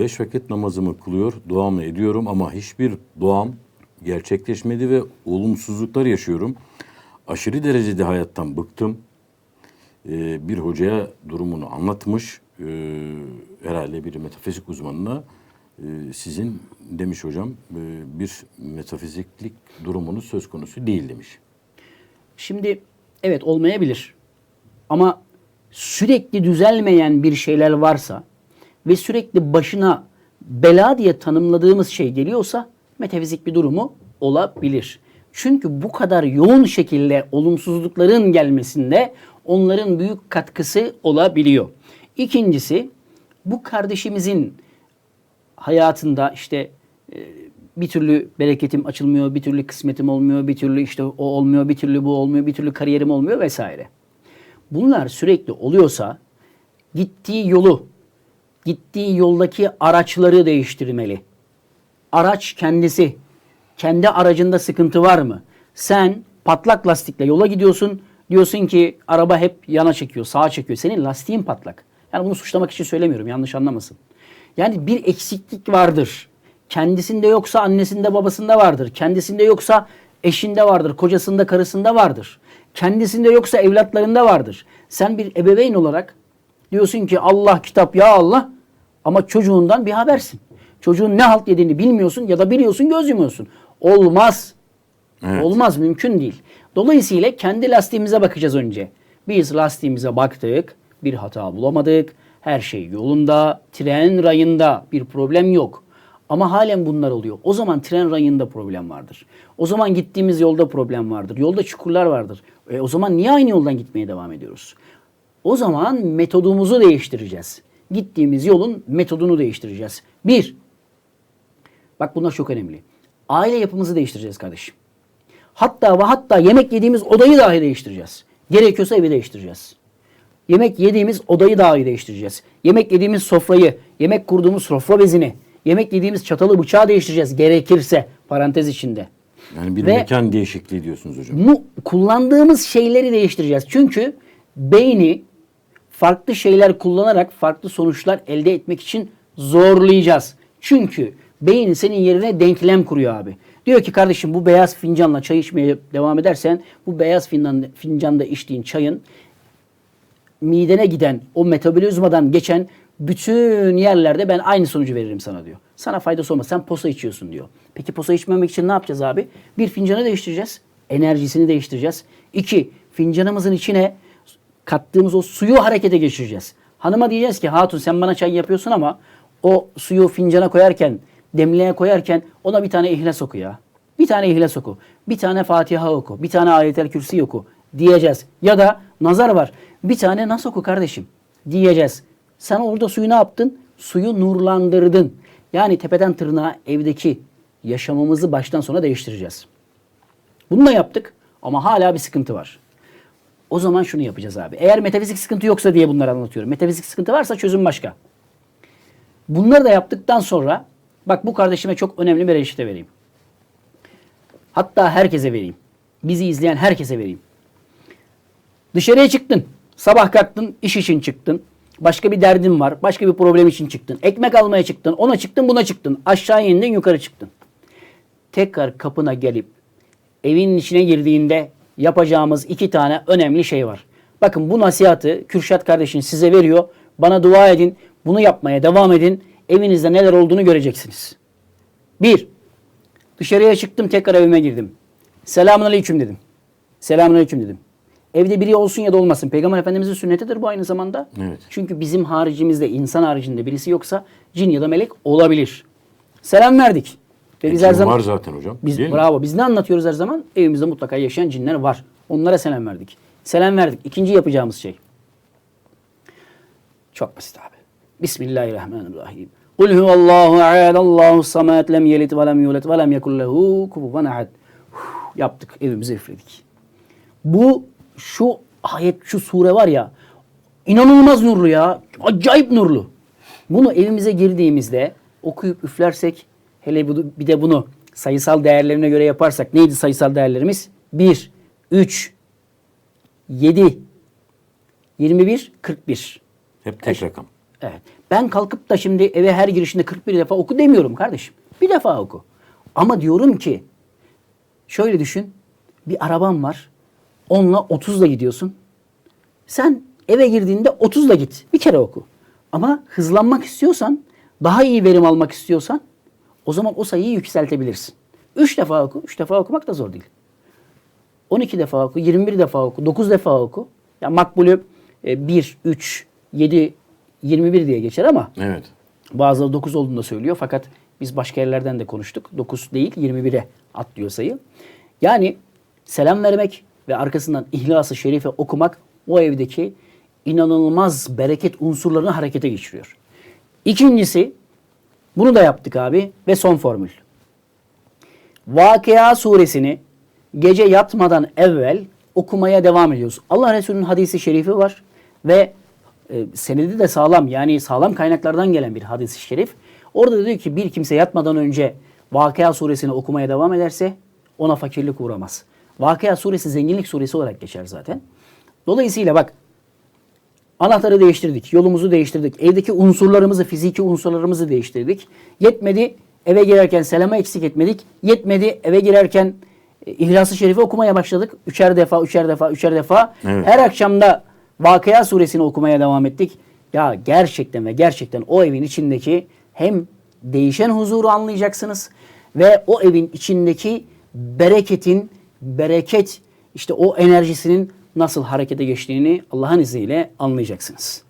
beş vakit namazımı kılıyor, duamı ediyorum ama hiçbir duam gerçekleşmedi ve olumsuzluklar yaşıyorum. Aşırı derecede hayattan bıktım. Ee, bir hocaya durumunu anlatmış. Ee, herhalde bir metafizik uzmanına e, sizin demiş hocam e, bir metafiziklik durumunuz söz konusu değil demiş. Şimdi evet olmayabilir. Ama sürekli düzelmeyen bir şeyler varsa ve sürekli başına bela diye tanımladığımız şey geliyorsa metafizik bir durumu olabilir. Çünkü bu kadar yoğun şekilde olumsuzlukların gelmesinde onların büyük katkısı olabiliyor. İkincisi bu kardeşimizin hayatında işte e, bir türlü bereketim açılmıyor, bir türlü kısmetim olmuyor, bir türlü işte o olmuyor, bir türlü bu olmuyor, bir türlü kariyerim olmuyor vesaire. Bunlar sürekli oluyorsa gittiği yolu, gittiği yoldaki araçları değiştirmeli. Araç kendisi, kendi aracında sıkıntı var mı? Sen patlak lastikle yola gidiyorsun, diyorsun ki araba hep yana çekiyor, sağa çekiyor. Senin lastiğin patlak. Yani bunu suçlamak için söylemiyorum, yanlış anlamasın. Yani bir eksiklik vardır. Kendisinde yoksa annesinde babasında vardır. Kendisinde yoksa eşinde vardır, kocasında karısında vardır. Kendisinde yoksa evlatlarında vardır. Sen bir ebeveyn olarak diyorsun ki Allah kitap ya Allah ama çocuğundan bir habersin. Çocuğun ne halt yediğini bilmiyorsun ya da biliyorsun göz yumuyorsun. Olmaz. Evet. Olmaz mümkün değil. Dolayısıyla kendi lastiğimize bakacağız önce. Biz lastiğimize baktık, bir hata bulamadık. Her şey yolunda, tren rayında bir problem yok. Ama halen bunlar oluyor. O zaman tren rayında problem vardır. O zaman gittiğimiz yolda problem vardır. Yolda çukurlar vardır. E, o zaman niye aynı yoldan gitmeye devam ediyoruz? O zaman metodumuzu değiştireceğiz. Gittiğimiz yolun metodunu değiştireceğiz. Bir, bak bunlar çok önemli. Aile yapımızı değiştireceğiz kardeşim. Hatta ve hatta yemek yediğimiz odayı dahi değiştireceğiz. Gerekiyorsa evi değiştireceğiz. Yemek yediğimiz odayı dahi değiştireceğiz. Yemek yediğimiz sofrayı, yemek kurduğumuz sofra bezini, yemek yediğimiz çatalı bıçağı değiştireceğiz gerekirse parantez içinde. Yani bir Ve- mekan değişikliği diyorsunuz hocam. Bu kullandığımız şeyleri değiştireceğiz. Çünkü beyni farklı şeyler kullanarak farklı sonuçlar elde etmek için zorlayacağız. Çünkü beyin senin yerine denklem kuruyor abi. Diyor ki kardeşim bu beyaz fincanla çay içmeye devam edersen bu beyaz fincan, fincanda içtiğin çayın midene giden o metabolizmadan geçen bütün yerlerde ben aynı sonucu veririm sana diyor. Sana faydası olmaz. Sen posa içiyorsun diyor. Peki posa içmemek için ne yapacağız abi? Bir fincanı değiştireceğiz. Enerjisini değiştireceğiz. İki, fincanımızın içine kattığımız o suyu harekete geçireceğiz. Hanıma diyeceğiz ki hatun sen bana çay yapıyorsun ama o suyu fincana koyarken, demliğe koyarken ona bir tane ihlas oku ya. Bir tane ihlas oku. Bir tane Fatiha oku. Bir tane ayetel kürsi oku diyeceğiz. Ya da nazar var. Bir tane nas oku kardeşim diyeceğiz. Sen orada suyu ne yaptın? Suyu nurlandırdın. Yani tepeden tırnağa evdeki yaşamımızı baştan sona değiştireceğiz. Bunu da yaptık ama hala bir sıkıntı var. O zaman şunu yapacağız abi. Eğer metafizik sıkıntı yoksa diye bunları anlatıyorum. Metafizik sıkıntı varsa çözüm başka. Bunları da yaptıktan sonra bak bu kardeşime çok önemli bir reçete vereyim. Hatta herkese vereyim. Bizi izleyen herkese vereyim. Dışarıya çıktın. Sabah kalktın, iş için çıktın. Başka bir derdin var. Başka bir problem için çıktın. Ekmek almaya çıktın. Ona çıktın, buna çıktın. Aşağı indin, yukarı çıktın. Tekrar kapına gelip evin içine girdiğinde yapacağımız iki tane önemli şey var. Bakın bu nasihatı Kürşat kardeşin size veriyor. Bana dua edin. Bunu yapmaya devam edin. Evinizde neler olduğunu göreceksiniz. Bir, dışarıya çıktım tekrar evime girdim. Selamun aleyküm dedim. Selamun aleyküm dedim. Evde biri olsun ya da olmasın. Peygamber Efendimizin sünnetidir bu aynı zamanda. Evet. Çünkü bizim haricimizde, insan haricinde birisi yoksa cin ya da melek olabilir. Selam verdik. Ve biz Cin her zaman var zaten hocam. biz değil mi? bravo. Biz ne anlatıyoruz her zaman? Evimizde mutlaka yaşayan cinler var. Onlara selam verdik. Selam verdik. İkinci yapacağımız şey. Çok basit abi. Bismillahirrahmanirrahim. Kul huvallahu ahad, Allahu samet, lem yelit ve lem yulet ve lem yekul lehu kufuven ahad. Yaptık. Evimizi üfledik. Bu şu ayet, şu sure var ya inanılmaz nurlu ya. Acayip nurlu. Bunu evimize girdiğimizde okuyup üflersek hele bu, bir de bunu sayısal değerlerine göre yaparsak neydi sayısal değerlerimiz? 1, 3, 7, 21, 41. Hep tek rakam. Evet. Ben kalkıp da şimdi eve her girişinde 41 defa oku demiyorum kardeşim. Bir defa oku. Ama diyorum ki şöyle düşün. Bir araban var. Onunla 30'la gidiyorsun. Sen eve girdiğinde 30'la git. Bir kere oku. Ama hızlanmak istiyorsan, daha iyi verim almak istiyorsan o zaman o sayıyı yükseltebilirsin. 3 defa oku. 3 defa okumak da zor değil. 12 defa oku, 21 defa oku, 9 defa oku. Ya makbulü e, 1, 3, 7, 21 diye geçer ama Evet. bazıları 9 olduğunu da söylüyor. Fakat biz başka yerlerden de konuştuk. 9 değil 21'e atlıyor sayı. Yani selam vermek ve arkasından İhlas-ı Şerife okumak o evdeki inanılmaz bereket unsurlarını harekete geçiriyor. İkincisi bunu da yaptık abi ve son formül. Vakıa suresini gece yatmadan evvel okumaya devam ediyoruz. Allah Resulü'nün hadisi şerifi var ve e, senedi de sağlam yani sağlam kaynaklardan gelen bir hadis-i şerif. Orada da diyor ki bir kimse yatmadan önce Vakıa suresini okumaya devam ederse ona fakirlik uğramaz. Vakıa suresi zenginlik suresi olarak geçer zaten. Dolayısıyla bak Anahtarı değiştirdik, yolumuzu değiştirdik, evdeki unsurlarımızı, fiziki unsurlarımızı değiştirdik. Yetmedi, eve girerken selama eksik etmedik. Yetmedi, eve girerken e, İhlas-ı Şerif'i okumaya başladık. Üçer defa, üçer defa, üçer defa. Evet. Her akşamda Vakıa suresini okumaya devam ettik. Ya gerçekten ve gerçekten o evin içindeki hem değişen huzuru anlayacaksınız ve o evin içindeki bereketin, bereket işte o enerjisinin nasıl harekete geçtiğini Allah'ın izniyle anlayacaksınız.